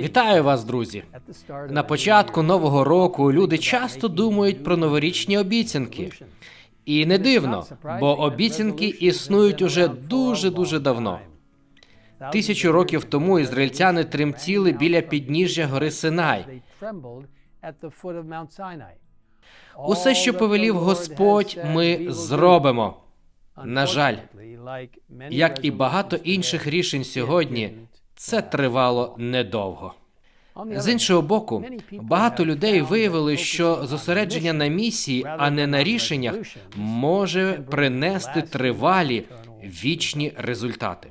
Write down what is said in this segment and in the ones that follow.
Вітаю вас, друзі! На початку нового року люди часто думають про новорічні обіцянки. І не дивно, бо обіцянки існують уже дуже дуже давно. Тисячу років тому ізраїльтяни тремтіли біля підніжжя гори Синай. Усе, що повелів Господь, ми зробимо. На жаль, як і багато інших рішень сьогодні, це тривало недовго. З іншого боку, багато людей виявили, що зосередження на місії, а не на рішеннях, може принести тривалі вічні результати.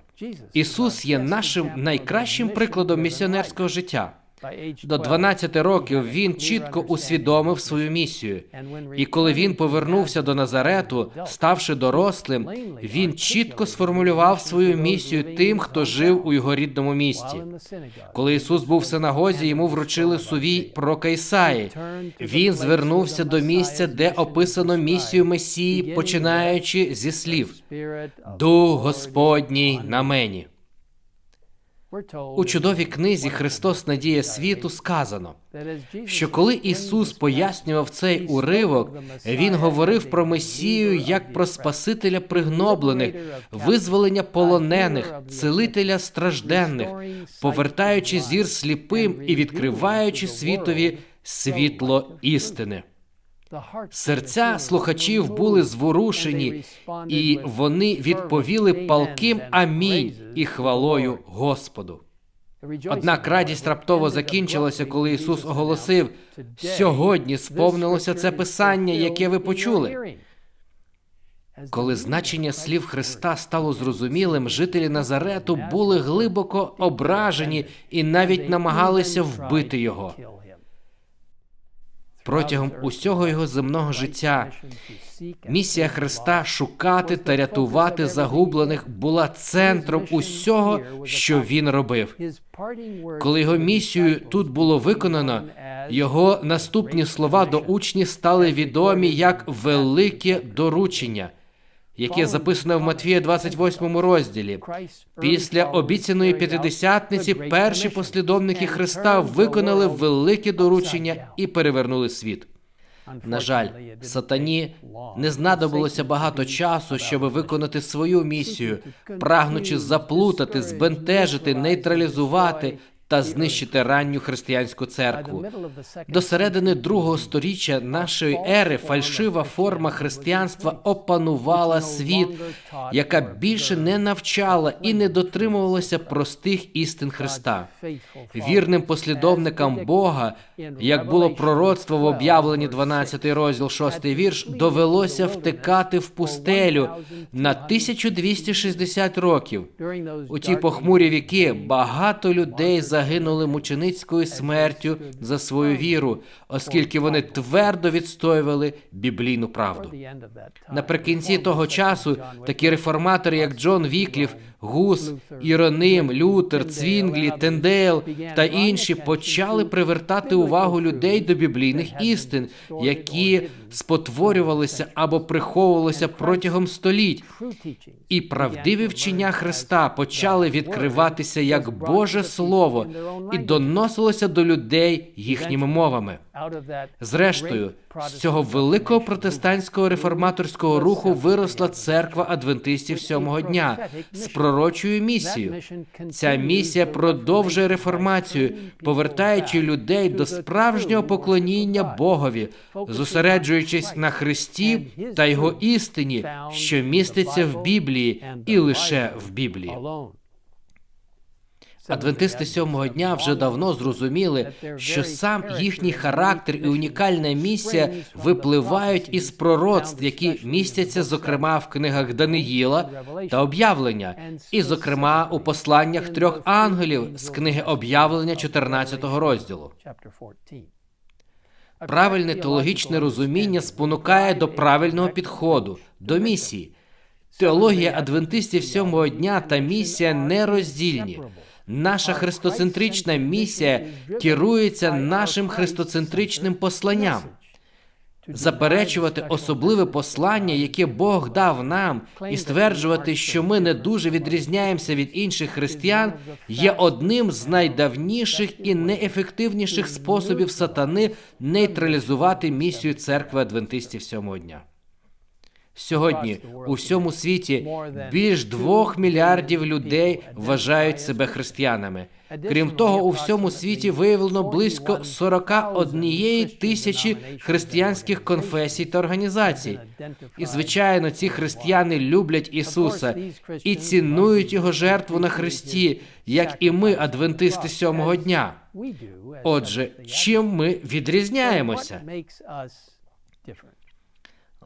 Ісус є нашим найкращим прикладом місіонерського життя. До 12 років він чітко усвідомив свою місію. І коли він повернувся до Назарету, ставши дорослим, він чітко сформулював свою місію тим, хто жив у його рідному місті. Коли Ісус був в синагозі, йому вручили сувій пророка Ісаї. Він звернувся до місця, де описано місію Месії, починаючи зі слів Дух Господній на мені. У чудовій книзі Христос Надія світу сказано, що коли Ісус пояснював цей уривок, Він говорив про Месію як про Спасителя пригноблених, визволення полонених, целителя стражденних, повертаючи зір сліпим і відкриваючи світові світло істини. Серця слухачів були зворушені, і вони відповіли палким амінь і хвалою Господу. Однак радість раптово закінчилася, коли Ісус оголосив: сьогодні сповнилося це писання, яке ви почули. Коли значення слів Христа стало зрозумілим, жителі Назарету були глибоко ображені і навіть намагалися вбити його. Протягом усього його земного життя місія Христа шукати та рятувати загублених була центром усього, що він робив. Коли його місію тут було виконано, його наступні слова до учнів стали відомі як велике доручення яке записано в Матвія 28 розділі. Після обіцяної п'ятидесятниці перші послідовники Христа виконали велике доручення і перевернули світ. На жаль, сатані не знадобилося багато часу, щоб виконати свою місію, прагнучи заплутати, збентежити, нейтралізувати та знищити ранню християнську церкву. До середини другого сторіччя нашої ери фальшива форма християнства опанувала світ, яка більше не навчала і не дотримувалася простих істин Христа. Вірним послідовникам Бога, як було пророцтво в об'явленні 12 розділ 6 вірш, довелося втекати в пустелю на 1260 років. У ті похмурі віки багато людей за загинули мученицькою смертю за свою віру, оскільки вони твердо відстоювали біблійну правду. Наприкінці того часу такі реформатори, як Джон Вікліф, Гус, Іроним, Лютер, Цвінглі, Тендейл та інші, почали привертати увагу людей до біблійних істин, які спотворювалися або приховувалися протягом століть. І правдиві вчення Христа почали відкриватися як Боже Слово і доносилося до людей їхніми мовами. Зрештою, з цього великого протестантського реформаторського руху виросла церква адвентистів сьомого дня пророчою місією. Ця місія продовжує реформацію, повертаючи людей до справжнього поклоніння Богові, зосереджуючись на Христі та його істині, що міститься в Біблії і лише в Біблії. Адвентисти сьомого дня вже давно зрозуміли, що сам їхній характер і унікальна місія випливають із пророцтв, які містяться, зокрема, в книгах Даниїла та об'явлення, і, зокрема, у посланнях трьох ангелів з книги об'явлення 14 розділу. Правильне теологічне розуміння спонукає до правильного підходу, до місії. Теологія адвентистів сьомого дня та місія нероздільні. Наша христоцентрична місія керується нашим христоцентричним посланням. заперечувати особливе послання, яке Бог дав нам, і стверджувати, що ми не дуже відрізняємося від інших християн, є одним з найдавніших і найефективніших способів сатани нейтралізувати місію церкви адвентистів сьомого дня. Сьогодні у всьому світі більш двох мільярдів людей вважають себе християнами. Крім того, у всьому світі виявлено близько 41 тисячі християнських конфесій та організацій. І звичайно, ці християни люблять Ісуса і цінують його жертву на Христі, як і ми, адвентисти сьомого дня. Отже, чим ми відрізняємося?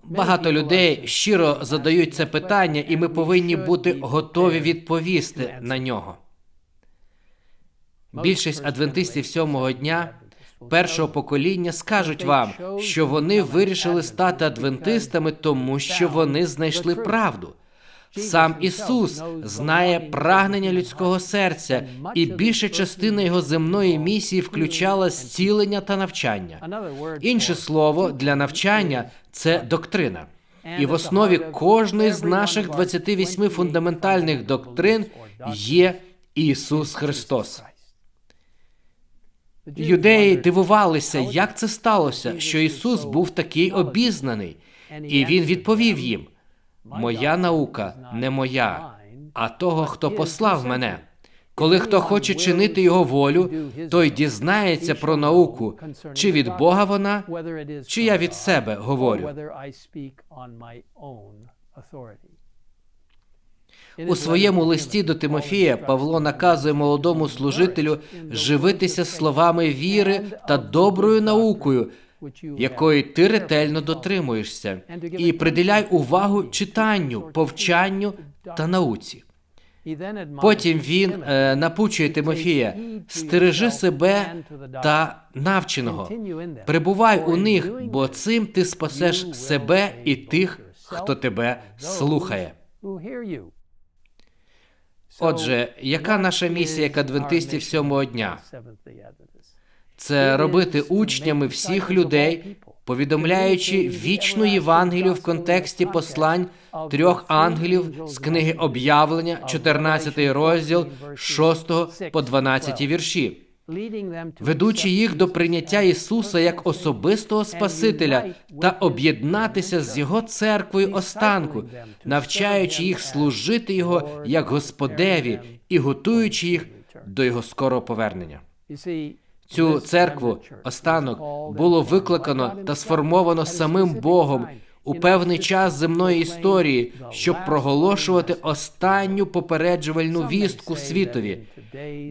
Багато людей щиро задають це питання, і ми повинні бути готові відповісти на нього. Більшість адвентистів сьомого дня першого покоління скажуть вам, що вони вирішили стати адвентистами, тому що вони знайшли правду. Сам Ісус знає прагнення людського серця, і більша частина його земної місії включала зцілення та навчання. Інше слово для навчання це доктрина. І в основі кожної з наших 28 фундаментальних доктрин є Ісус Христос. Юдеї дивувалися, як це сталося, що Ісус був такий обізнаний, і Він відповів їм: Моя наука не моя, а того, хто послав мене. Коли хто хоче чинити його волю, той дізнається про науку, чи від Бога вона, чи я від себе говорю. У своєму листі до Тимофія Павло наказує молодому служителю живитися словами віри та доброю наукою, якої ти ретельно дотримуєшся, і приділяй увагу читанню, повчанню та науці. Потім він е, напучує Тимофія, стережи себе та навченого, перебувай у них, бо цим ти спасеш себе і тих, хто тебе слухає. Отже, яка наша місія як адвентистів сьомого дня? Це робити учнями всіх людей, повідомляючи вічну Євангелію в контексті послань трьох ангелів з книги об'явлення, 14 розділ 6 по 12 вірші, ведучи їх до прийняття Ісуса як особистого Спасителя та об'єднатися з Його церквою останку, навчаючи їх служити Його як Господеві і готуючи їх до Його скорого повернення. Цю церкву останок було викликано та сформовано самим Богом у певний час земної історії, щоб проголошувати останню попереджувальну вістку світові.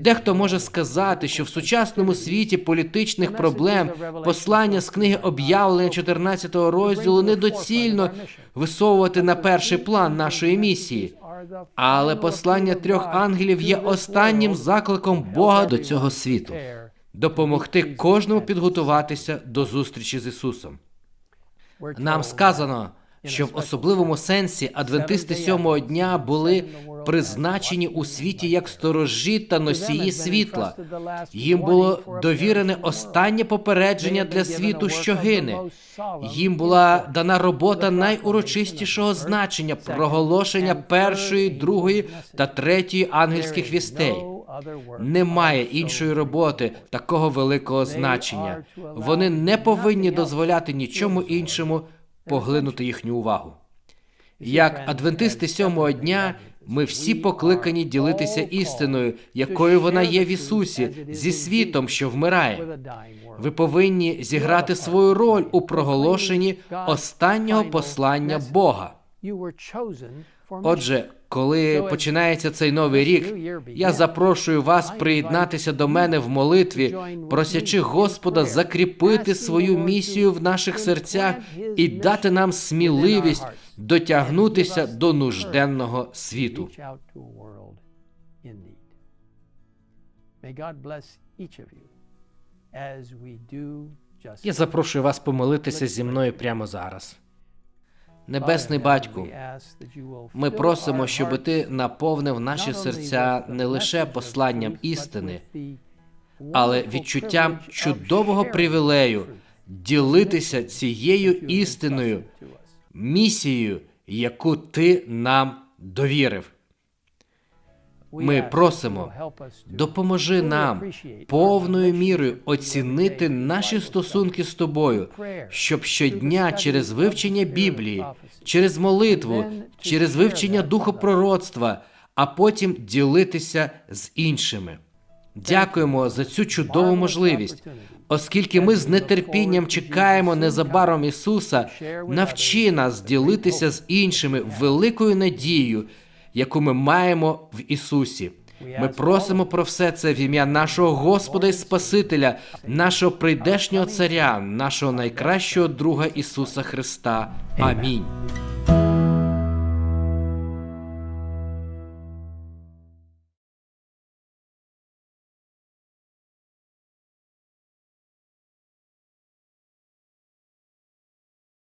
Дехто може сказати, що в сучасному світі політичних проблем послання з книги об'явлення 14 розділу недоцільно висовувати на перший план нашої місії. Але послання трьох ангелів є останнім закликом Бога до цього світу допомогти кожному підготуватися до зустрічі з Ісусом. Нам сказано, що в особливому сенсі адвентисти сьомого дня були призначені у світі як сторожі та носії світла. Їм було довірене останнє попередження для світу, що гине. Їм була дана робота найурочистішого значення проголошення першої, другої та третьої ангельських вістей. Немає іншої роботи такого великого значення. Вони не повинні дозволяти нічому іншому поглинути їхню увагу. Як адвентисти сьомого дня, ми всі покликані ділитися істиною, якою вона є в Ісусі, зі світом, що вмирає. Ви повинні зіграти свою роль у проголошенні останнього послання Бога. Отже, коли починається цей новий рік, я запрошую вас приєднатися до мене в молитві, просячи Господа закріпити свою місію в наших серцях і дати нам сміливість дотягнутися до нужденного світу. Я запрошую вас помолитися зі мною прямо зараз. Небесний батьку, ми просимо, щоб ти наповнив наші серця не лише посланням істини, але відчуттям чудового привілею ділитися цією істиною, місією, яку ти нам довірив. Ми просимо, допоможи нам повною мірою оцінити наші стосунки з тобою, щоб щодня через вивчення Біблії, через молитву, через вивчення духопророцтва, а потім ділитися з іншими. Дякуємо за цю чудову можливість, оскільки ми з нетерпінням чекаємо незабаром Ісуса, навчи нас ділитися з іншими великою надією, яку ми маємо в Ісусі. Ми просимо про все це в ім'я нашого Господа і Спасителя, нашого прийдешнього Царя, нашого найкращого друга Ісуса Христа. Амінь.